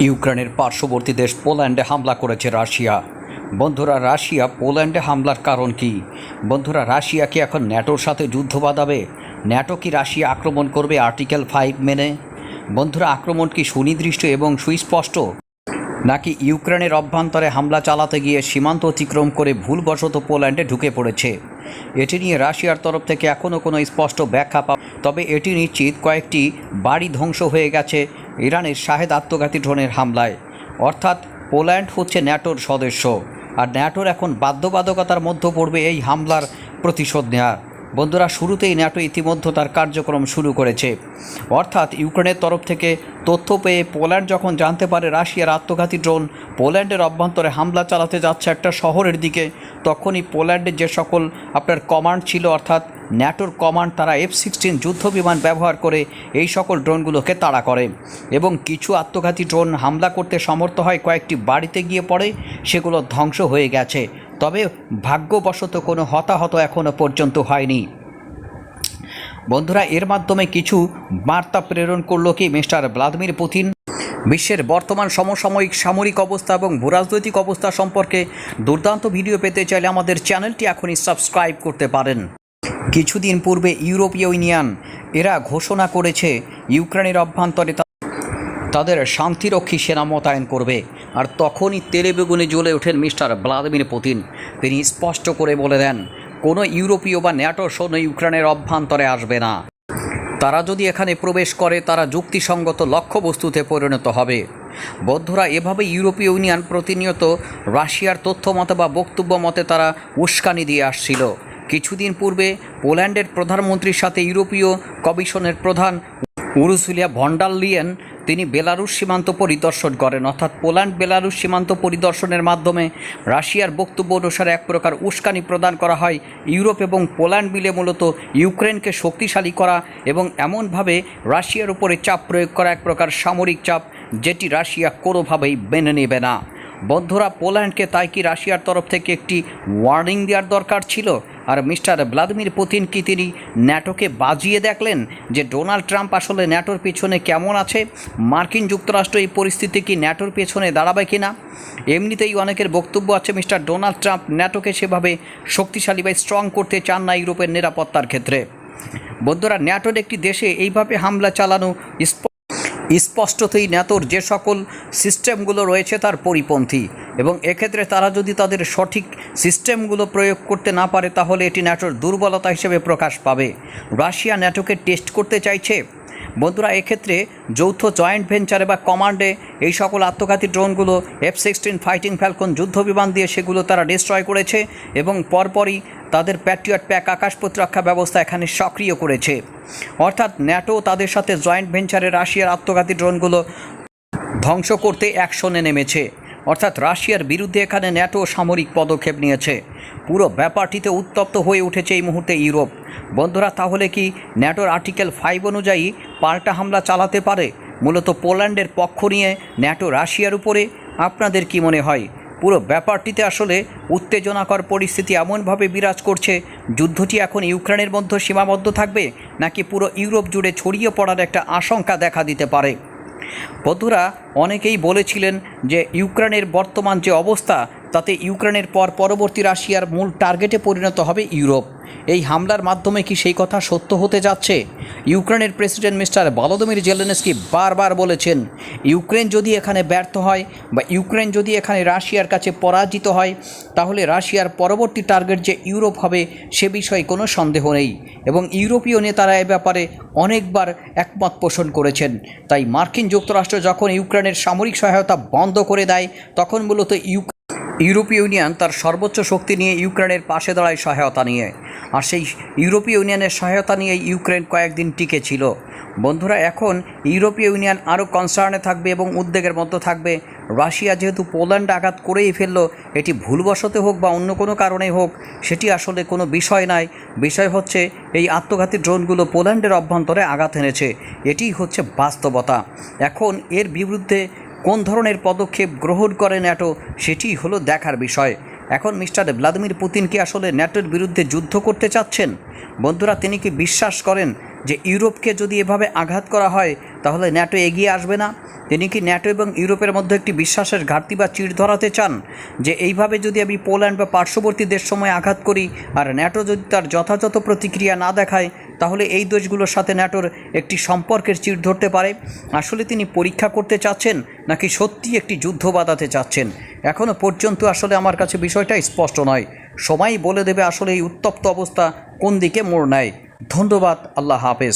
ইউক্রেনের পার্শ্ববর্তী দেশ পোল্যান্ডে হামলা করেছে রাশিয়া। বন্ধুরা, রাশিয়া পোল্যান্ডে হামলার কারণ কি? বন্ধুরা, রাশিয়া কি এখন ন্যাটোর সাথে যুদ্ধ বাঁধাবে? ন্যাটো কি রাশিয়া আক্রমণ করবে আর্টিকেল ফাইভ মেনে? বন্ধুরা, আক্রমণ কি সুনির্দিষ্ট এবং সুস্পষ্ট? নাকি ইউক্রেনের অভ্যন্তরে হামলা চালাতে গিয়ে সীমান্ত অতিক্রম করে ভুলবশত পোল্যান্ডে ঢুকে পড়েছে? এটি নিয়ে রাশিয়ার তরফ থেকে এখনও কোনো স্পষ্ট ব্যাখ্যা পা তবে এটি নিশ্চিত কয়েকটি বাড়ি ধ্বংস হয়ে গেছে ইরানের শাহেদ আত্মঘাতী ড্রোনের হামলায়। অর্থাৎ পোল্যান্ড হচ্ছে ন্যাটোর সদস্য। আর ন্যাটোর এখন বাধ্যবাধকতার মধ্যে পড়বে এই হামলার প্রতিশোধ নেওয়ার বন্ধুরা, শুরুতেই ন্যাটো ইতিমধ্যে তার কার্যক্রম শুরু করেছে। অর্থাৎ ইউক্রেনের তরফ থেকে তথ্য পেয়ে পোল্যান্ড যখন জানতে পারে রাশিয়ার আত্মঘাতী ড্রোন পোল্যান্ডের অভ্যন্তরে হামলা চালাতে যাচ্ছে একটা শহরের দিকে, তখনই পোল্যান্ডের যে সকল আপনার কমান্ড ছিল, অর্থাৎ ন্যাটোর কমান্ড, তারা এফ সিক্সটিন যুদ্ধ বিমান ব্যবহার করে এই সকল ড্রোনগুলোকে তাড়া করে এবং কিছু আত্মঘাতী ড্রোন হামলা করতে সমর্থ হয়, কয়েকটি বাড়িতে গিয়ে পড়ে, সেগুলো ধ্বংস হয়ে গেছে। তবে ভাগ্যবশত কোনো হতাহত এখনও পর্যন্ত হয়নি। বন্ধুরা, এর মাধ্যমে কিছু বার্তা প্রেরণ করল কি মিস্টার ভ্লাদিমির পুতিন? বিশ্বের বর্তমান সমসাময়িক সামরিক অবস্থা এবং ভূরাজনৈতিক অবস্থা সম্পর্কে দুর্দান্ত ভিডিও পেতে চাইলে আমাদের চ্যানেলটি এখনই সাবস্ক্রাইব করতে পারেন। কিছুদিন পূর্বে ইউরোপীয় ইউনিয়ন এরা ঘোষণা করেছে, ইউক্রেনের অভ্যন্তরে তাদের শান্তিরক্ষী সেনা মোতায়েন করবে। আর তখনই তেলে বেগুনে জ্বলে ওঠেন মিস্টার ভ্লাদিমির পুতিন। তিনি স্পষ্ট করে বলে দেন, কোনো ইউরোপীয় বা ন্যাটো সৈন্য ইউক্রেনের অভ্যন্তরে আসবে না। তারা যদি এখানে প্রবেশ করে, তারা যুক্তিসঙ্গত লক্ষ্যবস্তুতে পরিণত হবে। বৌদ্ধরা এভাবে ইউরোপীয় ইউনিয়ন প্রতিনিয়ত রাশিয়ার তথ্য মতে বা বক্তব্য মতে তারা উস্কানি দিয়ে আসছিল। কিছুদিন পূর্বে পোল্যান্ডের প্রধানমন্ত্রীর সাথে ইউরোপীয় কমিশনের প্রধান উরুসুলিয়া ভন্ডারলিয়েন তিনি বেলারুশ সীমান্ত পরিদর্শন করেন, অর্থাৎ পোল্যান্ড বেলারুশ সীমান্ত পরিদর্শনের মাধ্যমে রাশিয়ার বক্তব্য অনুসারে এক প্রকার উস্কানি প্রদান করা হয়। ইউরোপ এবং পোল্যান্ড মিলে মূলত ইউক্রেনকে শক্তিশালী করা এবং এমনভাবে রাশিয়ার উপরে চাপ প্রয়োগ করা এক প্রকার সামরিক চাপ যেটি রাশিয়া কোনোভাবেই মেনে নেবে না। বন্ধুরা, পোল্যান্ডকে তাই কি রাশিয়ার তরফ থেকে একটি ওয়ার্নিং দেওয়ার দরকার ছিল? আর মিস্টার ভ্লাদিমির পুতিন কি তিনি ন্যাটোকে বাজিয়ে দেখলেন যে ডোনাল্ড ট্রাম্প আসলে ন্যাটোর পেছনে কেমন আছে? মার্কিন যুক্তরাষ্ট্র এই পরিস্থিতি কি ন্যাটোর পেছনে দাঁড়াবে কি না এমনিতেই অনেকের বক্তব্য আছে, মিস্টার ডোনাল্ড ট্রাম্প ন্যাটোকে সেভাবে শক্তিশালী বা স্ট্রং করতে চান না ইউরোপের নিরাপত্তার ক্ষেত্রে। বন্ধুরা, ন্যাটোর একটি দেশে এইভাবে হামলা চালানো স্পষ্টতই ন্যাটোর যে সকল সিস্টেমগুলো রয়েছে তার পরিপন্থী এবং এক্ষেত্রে তারা যদি তাদের সঠিক সিস্টেমগুলো প্রয়োগ করতে না পারে তাহলে এটি ন্যাটোর দুর্বলতা হিসেবে প্রকাশ পাবে। রাশিয়া ন্যাটোকে টেস্ট করতে চাইছে। বন্ধুরা, এক্ষেত্রে যৌথ জয়েন্ট ভেঞ্চারে বা কমান্ডে এই সকল আত্মঘাতী ড্রোনগুলো এফ সিক্সটিন ফাইটিং ফ্যালকন যুদ্ধ বিমান দিয়ে সেগুলো তারা ডিস্ট্রয় করেছে এবং পরপরই তাদের প্যাট্রিয়ট প্যাক আকাশ প্রতিরক্ষা ব্যবস্থা এখানে সক্রিয় করেছে। অর্থাৎ ন্যাটো তাদের সাথে জয়েন্ট ভেঞ্চারে রাশিয়ার আত্মঘাতী ড্রোনগুলো ধ্বংস করতে অ্যাকশনে নেমেছে। অর্থাৎ রাশিয়ার বিরুদ্ধে এখানে ন্যাটো সামরিক পদক্ষেপ নিয়েছে। পুরো ব্যাপারটিতে উত্তপ্ত হয়ে উঠেছে এই মুহূর্তে ইউরোপ। বন্ধুরা, তাহলে কি ন্যাটোর আর্টিকেল ফাইভ অনুযায়ী পাল্টা হামলা চালাতে পারে? মূলত পোল্যান্ডের পক্ষ নিয়ে ন্যাটো রাশিয়ার উপরে আপনাদের কি মনে হয়? পুরো ব্যাপারটিতে আসলে উত্তেজনাকর পরিস্থিতি এমনভাবে বিরাজ করছে, যুদ্ধটি এখন ইউক্রেনের মধ্যে সীমাবদ্ধ থাকবে, নাকি পুরো ইউরোপ জুড়ে ছড়িয়ে পড়ার একটা আশঙ্কা দেখা দিতে পারে? বন্ধুরা, অনেকেই বলেছিলেন যে ইউক্রেনের বর্তমান যে অবস্থা, তাতে ইউক্রেনের পর পরবর্তী রাশিয়ার মূল টার্গেটে পরিণত হবে ইউরোপ। এই হামলার মাধ্যমে কি সেই কথা সত্য হতে যাচ্ছে? ইউক্রেনের প্রেসিডেন্ট মিস্টার ভলোদিমির জেলেনস্কি বারবার বলেছেন, ইউক্রেন যদি এখানে ব্যর্থ হয় বা ইউক্রেন যদি এখানে রাশিয়ার কাছে পরাজিত হয়, তাহলে রাশিয়ার পরবর্তী টার্গেট যে ইউরোপ হবে সে বিষয়ে কোনো সন্দেহ নেই এবং ইউরোপীয় নেতারা এ ব্যাপারে অনেকবার একমত পোষণ করেছেন। তাই মার্কিন যুক্তরাষ্ট্র যখন ইউক্রেনের সামরিক সহায়তা বন্ধ করে দেয়, তখন মূলত ইউক ইউরোপীয় ইউনিয়ন তার সর্বোচ্চ শক্তি নিয়ে ইউক্রেনের পাশে দাঁড়ায় সহায়তা নিয়ে। আর সেই ইউরোপীয় ইউনিয়নের সহায়তা নিয়ে ইউক্রেন কয়েকদিন টিকে ছিল। বন্ধুরা, এখন ইউরোপীয় ইউনিয়ন আরও কনসার্নে থাকবে এবং উদ্বেগের মধ্যে থাকবে। রাশিয়া যেহেতু পোল্যান্ড আঘাত করেই ফেলল, এটি ভুলবশত হোক বা অন্য কোনো কারণে হোক, সেটি আসলে কোনো বিষয় নয়। বিষয় হচ্ছে, এই আত্মঘাতী ড্রোনগুলো পোল্যান্ডের অভ্যন্তরে আঘাত এনেছে। এটিই হচ্ছে বাস্তবতা। এখন এর বিরুদ্ধে কোন ধরনের পদক্ষেপ গ্রহণ করে ন্যাটো সেটি হলো দেখার বিষয়। এখন মিস্টার ভ্লাদিমির পুতিন কি আসলে ন্যাটোর বিরুদ্ধে যুদ্ধ করতে চাচ্ছেন? বন্ধুরা, তিনি কি বিশ্বাস করেন যে ইউরোপকে যদি এভাবে আঘাত করা হয় তাহলে ন্যাটো এগিয়ে আসবে না? তিনি কি ন্যাটো এবং ইউরোপের মধ্যে একটি বিশ্বাসের ঘাটতি বা চিড় ধরাতে চান? যে এইভাবে যদি আমি পোল্যান্ড বা পার্শ্ববর্তী দেশ সময় আঘাত করি আর ন্যাটো যদি তার যথাযথ প্রতিক্রিয়া না দেখায়, তাহলে এই দেশগুলোর সাথে ন্যাটোর একটি সম্পর্কের চিড় ধরতে পারে? আসলে তিনি পরীক্ষা করতে চাচ্ছেন নাকি সত্যি একটি যুদ্ধ বাঁধাতে চাচ্ছেন? এখনও পর্যন্ত আসলে আমার কাছে বিষয়টা স্পষ্ট নয়। সময়ই বলে দেবে আসলে এই উত্তপ্ত অবস্থা কোন দিকে মোড় নেয়। ধন্যবাদ, আল্লাহ হাফেজ।